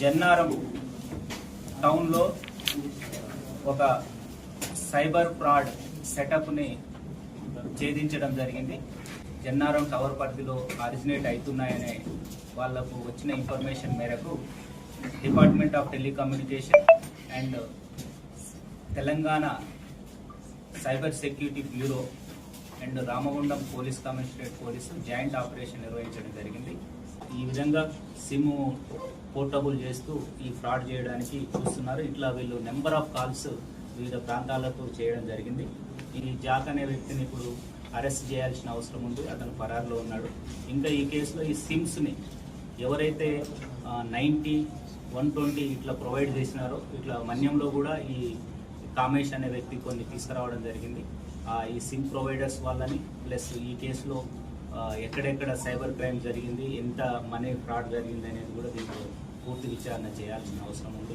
జన్నారం టౌన్లో ఒక cyber fraud సెటప్ని ఛేదించడం జరిగింది. జన్నారం టవర్ పరిధిలో ఆరిజినేట్ అవుతున్నాయనే వాళ్ళకు వచ్చిన ఇన్ఫర్మేషన్ మేరకు department of telecommunication and Telangana cyber security bureau and Ramagundam police commissionerate police joint operation నిర్వహించడం జరిగింది. విధంగా సిమ్ పోర్టబుల్ చేస్తూ ఈ ఫ్రాడ్ చేయడానికి చూస్తున్నారు. ఇట్లా వీళ్ళు నెంబర్ ఆఫ్ కాల్స్ వివిధ ప్రాంతాలకు చేయడం జరిగింది. ఈ జాక్ అనే వ్యక్తిని ఇప్పుడు అరెస్ట్ చేయాల్సిన అవసరం ఉంది. అతను పరారులో ఉన్నాడు. ఇంకా ఈ కేసులో ఈ సిమ్స్ని ఎవరైతే నైంటీ వన్ ట్వంటీ ఇట్లా ప్రొవైడ్ చేసినారో ఇట్లా మన్యంలో కూడా ఈ కామేష్ అనే వ్యక్తి కొన్ని తీసుకురావడం జరిగింది. ఆ, ఈ సిమ్ ప్రొవైడర్స్ వాళ్ళని ప్లస్ ఈ కేసులో ఎక్కడెక్కడ సైబర్ క్రైమ్ జరిగింది ఎంత మనీ ఫ్రాడ్ జరిగింది అనేది కూడా దీంట్లో పూర్తి విచారణ చేయాల్సిన అవసరం ఉంది.